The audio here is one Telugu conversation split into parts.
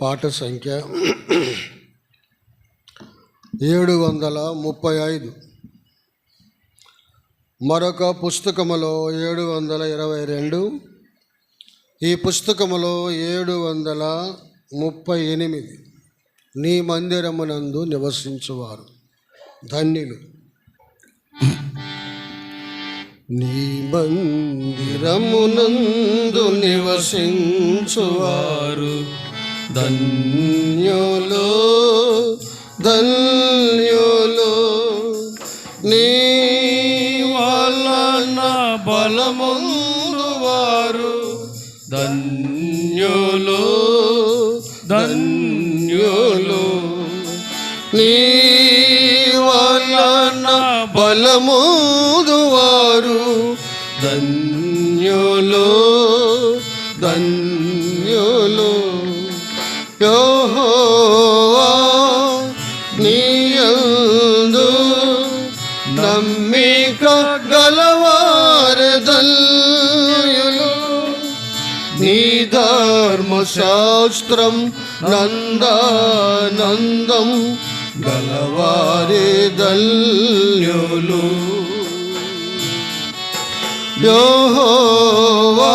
పాట సంఖ్య ఏడు వందల ముప్పై ఐదు. మరొక పుస్తకములో ఏడు వందల ఇరవై రెండు. ఈ పుస్తకములో ఏడు వందల ముప్పై ఎనిమిది. నీ మందిరమునందు నివసించువారు. ధన్యులు. నీ మందిరమునందు నివసించువారు. ధన్యులు ధన్యులు నీ వలన బలముందు వారు. ధన్యులు ధన్యులు నీ వలన బలముదు వారు. ధన్యులు ధన్యు శాస్త్రం నందానందం గలవారే దల్యులు యోహోవా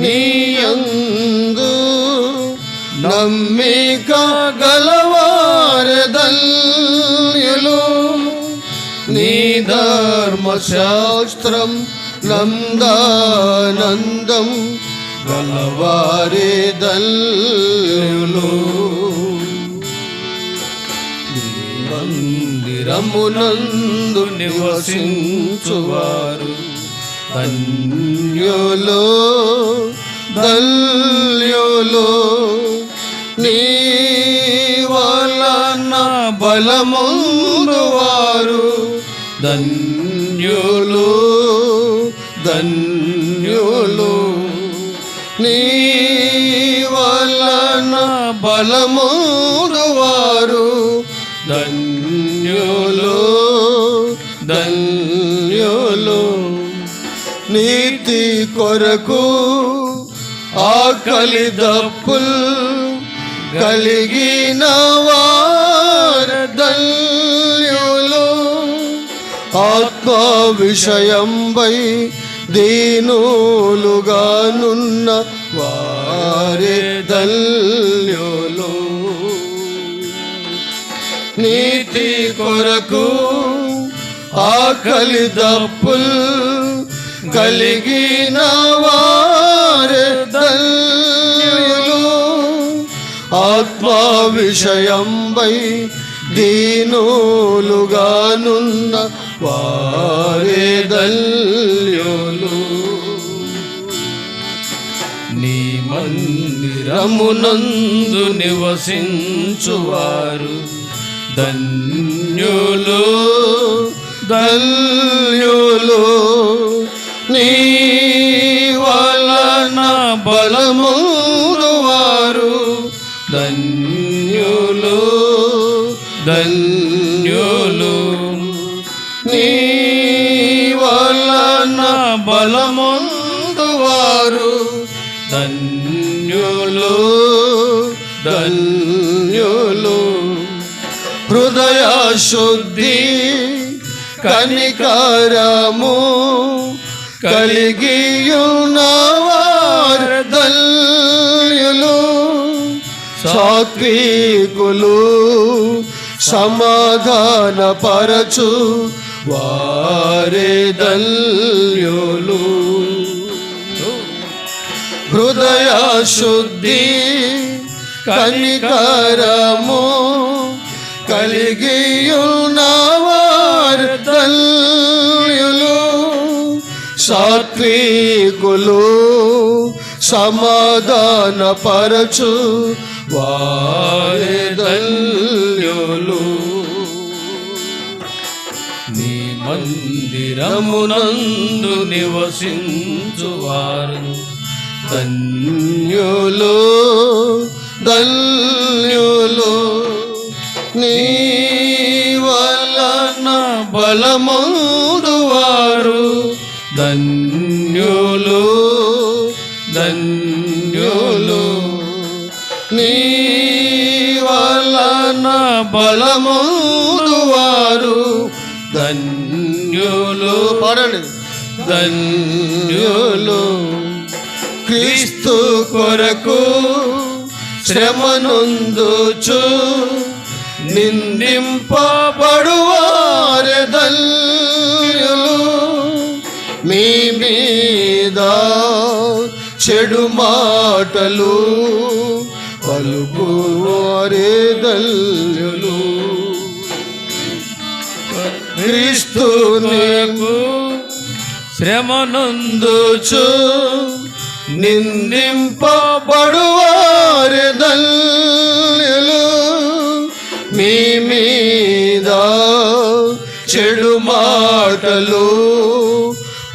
నీయందు నమ్మిక గలవారే దల్యులు నీ ధర్మశాస్త్రం నందానందం గలవారి దల్యులు మందిరమునందు నివసించువారు. ధన్యులు ధన్యులు నీ వలన బలముందు వారు ధన్యులు ధన్యులు. నీ వలన బలముందు ధన్యులు ధన్యులు. నీతి కొరకు ఆకలి దప్పుల్ కలిగిన వారు ధన్యులు. ఆత్మ విషయంపై దీనులుగానున్న వారే ధన్యులు. నీతి కొరకు ఆకలి దప్పుల్ కలిగిన వారే దల్యులు ఆత్మ విషయంపై దీనులుగానున్న వారే దల్ మందిరమునందు నివసించువారు. ధన్యులు ధన్యులు నీ వలన బలమురు వారు ధన్యులు ధన్యులు నీ వలన బలము ధన్యులు. హృదయ శుద్ధి కనికరము కలిగియున్నవారు ధన్యులు. సాత్వికులు సమాధాన పరచు వారే దల్యులు హృదయ శుద్ధి కనికరము కలిగియున్నవారు ధన్యులు సాత్వికులు సమాధాన పరచు వారే నీ మందిరమునందు నివసించువారు ధన్యులు. ధన్యులు. నీ వలన బలముడు వారు ధన్యులు ధన్యులు. నీ వలన బలముందు వారు ధన్యులు. పాడండి. ధన్యులు. క్రీస్తు కొరకు శ్రమనుందుచు నిందింపబడువారె ధన్యులు మీ మీద చెడు మాటలు పలుకువారే ధన్యులు క్రీస్తు నీకు శ్రమనందుచు నిందింపబడువారి దల్యులు మీ మీద చెడు మాటలు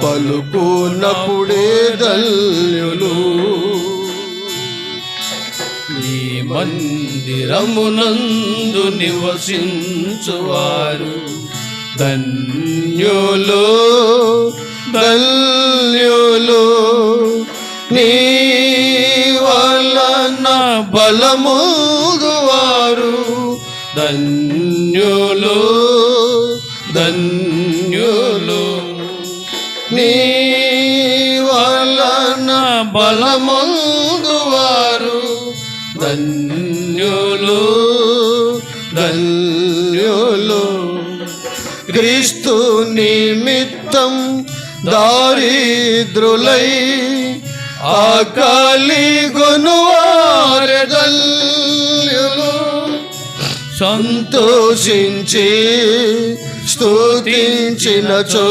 పలుకున్నప్పుడే దల్యులు ఈ మందిరమునందు నివసించువారు ధన్యులు ధన్యులు. నీ వలన ధన్యులు ధన్యులు. నీ వలన బలముదువారు ధన్యులు ధన్యులు. క్రీస్తు నిమిత్తం దారిద్రులై ఆకలి గొనువారెదల్యులు సంతోషించి స్తుతించినచో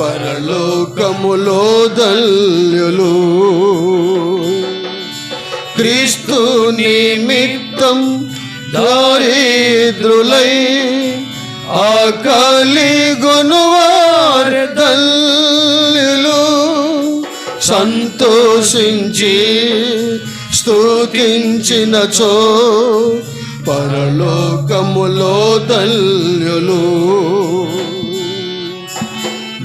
పరలోకములో దల్యులు. క్రీస్తు నిమిత్తం దారిద్రులై ఆకలి గొనువారి దల్యులు. సంతోషించి స్తుతించినచో పరలోకములో తల్యులు.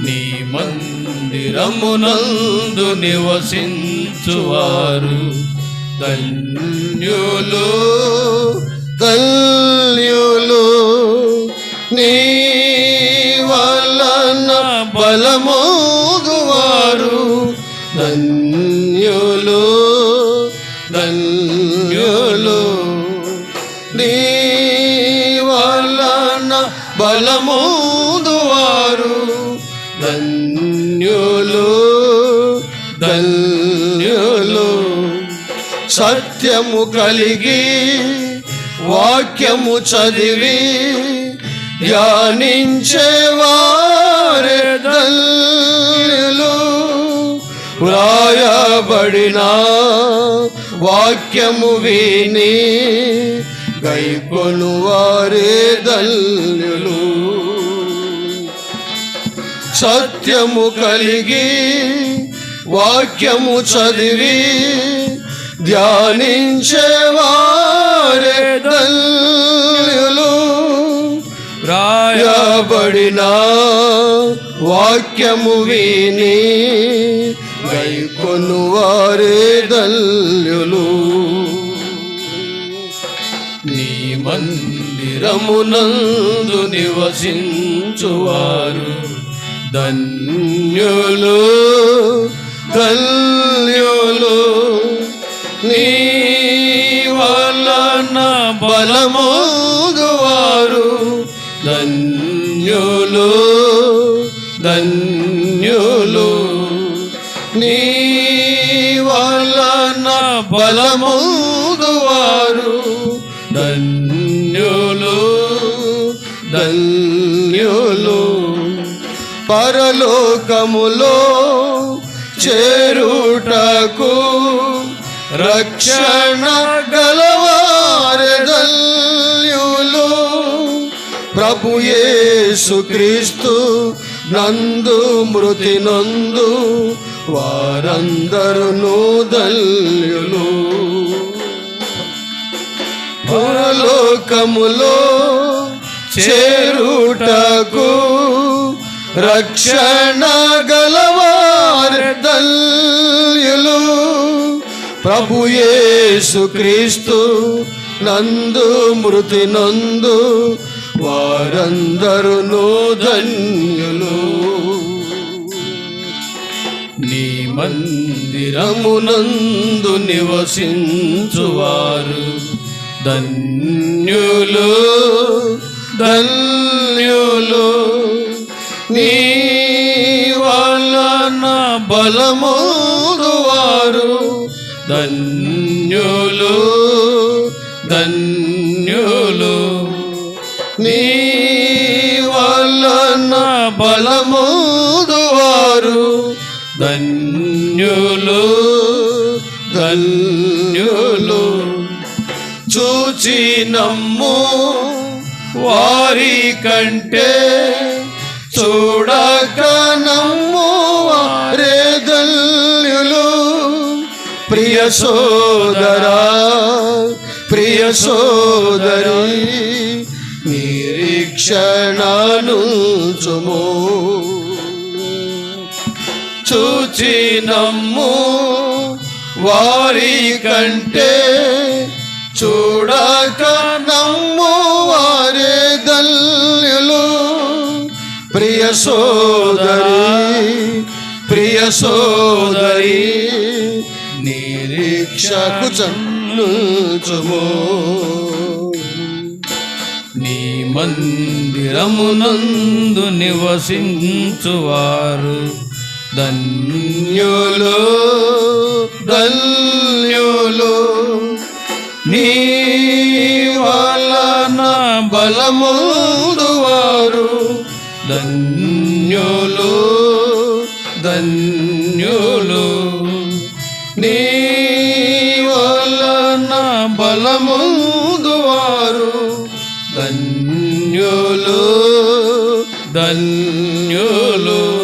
నీ మందిరమునందు నివసించువారు ధన్యులు ధన్యులు. నీ ధన్యులు. నీ వలన బలమోదువారు. ధన్యులు ధన్యులు. సత్యము కలిగి వాక్యము చదివి ధ్యానించేవారే ధన్యులు. వ్రాయబడినా వాక్యము విని గైకొను వారే దల్లులు సత్యము కలిగి వాక్యము చదివి ధ్యానించేవారే దల్యులు రాయబడిన వాక్యము విని గైకొను వారే దల్యులు నీ మందిరమునందు నివసించువారు ధన్యులు ధన్యులు నీ వలన బలమోదువారు బలమోదువారు ధన్యులు ధన్యులు. పరలోకములో చేరుటకు రక్షణ గలవారదల్యులు ప్రభు యేసు క్రీస్తు నందు మృతి నందు వారందరును దల్యులు. పరలోకములో చేరుటకు రక్షణ గలవారి దల్యులు. ప్రభు క్రీస్తు నందు మృతి నందు వారందరూ ధన్యులు. మందిరమునందు నివసించువారు. ధన్యులు ధన్యులు నీ వలన బలమోదు వారు ధన్యులు ధన్యులు నీ వలన బలమోదువారు ధన్యు ధన్యులు ధన్యులు. చూచి నమ్ము వారి కంటే చూడక నమ్ము వారే ధన్యులు. ప్రియ సోదరా ప్రియ సోదరి నిరీక్షణను చుమో చూచి నమ్ము. వారి కంటే చూడక నమ్ము వారే దల్యులు ప్రియ సోదరి ప్రియ సోదరి నిరీక్షకు చల్లుచుము నీ మందిరమునందు నివసించువారు. ధన్యులు ధన్యులు. నీ వలన బలముదువారు. ధన్యులు ధన్యులు. నీ వలన బలముదువారు. ధన్యులు ధన్యులు.